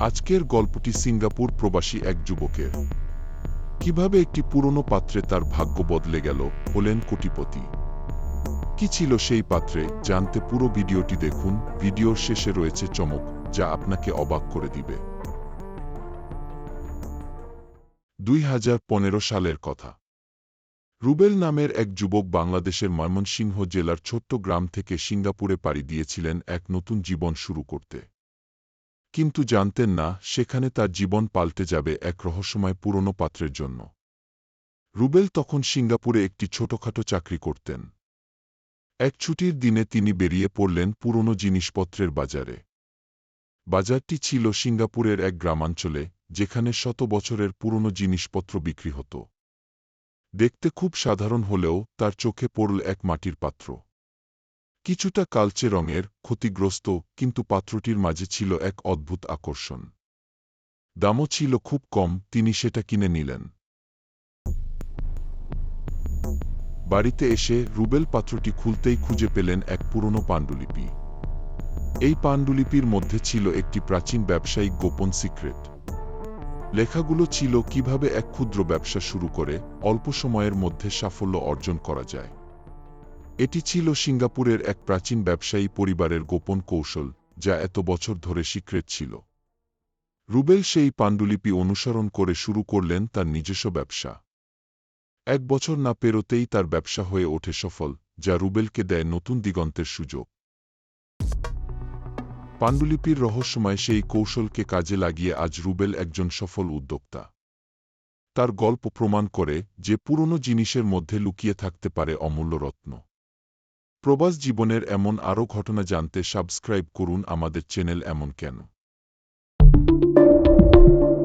আজকের গল্পটি সিঙ্গাপুর প্রবাসী এক যুবকের। কীভাবে একটি পুরনো পাত্রে তার ভাগ্য বদলে গেল হলেন কোটিপতি। কি ছিল সেই পাত্রে জানতে পুরো ভিডিওটি দেখুন। ভিডিওর শেষে রয়েছে চমক, যা আপনাকে অবাক করে দিবে। দুই হাজার পনেরো সালের কথা। রুবেল নামের এক যুবক বাংলাদেশের ময়মনসিংহ জেলার ছোট্ট গ্রাম থেকে সিঙ্গাপুরে পাড়ি দিয়েছিলেন এক নতুন জীবন শুরু করতে। কিন্তু জানতেন না, সেখানে তার জীবন পাল্টে যাবে এক রহস্যময় পুরনো পাত্রের জন্য। রুবেল তখন সিঙ্গাপুরে একটি ছোটখাটো চাকরি করতেন। এক ছুটির দিনে তিনি বেরিয়ে পড়লেন পুরনো জিনিসপত্রের বাজারে। বাজারটি ছিল সিঙ্গাপুরের এক গ্রামাঞ্চলে, যেখানে শত বছরের পুরনো জিনিসপত্র বিক্রি হতো। দেখতে খুব সাধারণ হলেও তার চোখে পড়ল এক মাটির পাত্র। কিছুটা কালচে রঙের, ক্ষতিগ্রস্ত, কিন্তু পাত্রটির মাঝে ছিল এক অদ্ভুত আকর্ষণ। দামও ছিল খুব কম, তিনি সেটা কিনে নিলেন। বাড়িতে এসে রুবেল পাত্রটি খুলতেই খুঁজে পেলেন এক পুরনো পাণ্ডুলিপি। এই পাণ্ডুলিপির মধ্যে ছিল একটি প্রাচীন ব্যবসায়িক গোপন সিক্রেট। লেখাগুলো ছিল কীভাবে এক ক্ষুদ্র ব্যবসা শুরু করে, অল্প সময়ের মধ্যে সাফল্য অর্জন করা যায়। এটি ছিল সিঙ্গাপুরের এক প্রাচীন ব্যবসায়ী পরিবারের গোপন কৌশল, যা এত বছর ধরে সিক্রেট ছিল। রুবেল সেই পাণ্ডুলিপি অনুসরণ করে শুরু করলেন তার নিজস্ব ব্যবসা। এক বছর না পেরোতেই তার ব্যবসা হয়ে ওঠে সফল, যা রুবেলকে দেয় নতুন দিগন্তের সুযোগ। পাণ্ডুলিপির রহস্যময় সেই কৌশলকে কাজে লাগিয়ে আজ রুবেল একজন সফল উদ্যোক্তা। তার গল্প প্রমাণ করে যে পুরনো জিনিসের মধ্যে লুকিয়ে থাকতে পারে অমূল্য রত্ন। প্রবাস জীবনের এমন আরও ঘটনা জানতে সাবস্ক্রাইব করুন আমাদের চ্যানেল এমন কেন।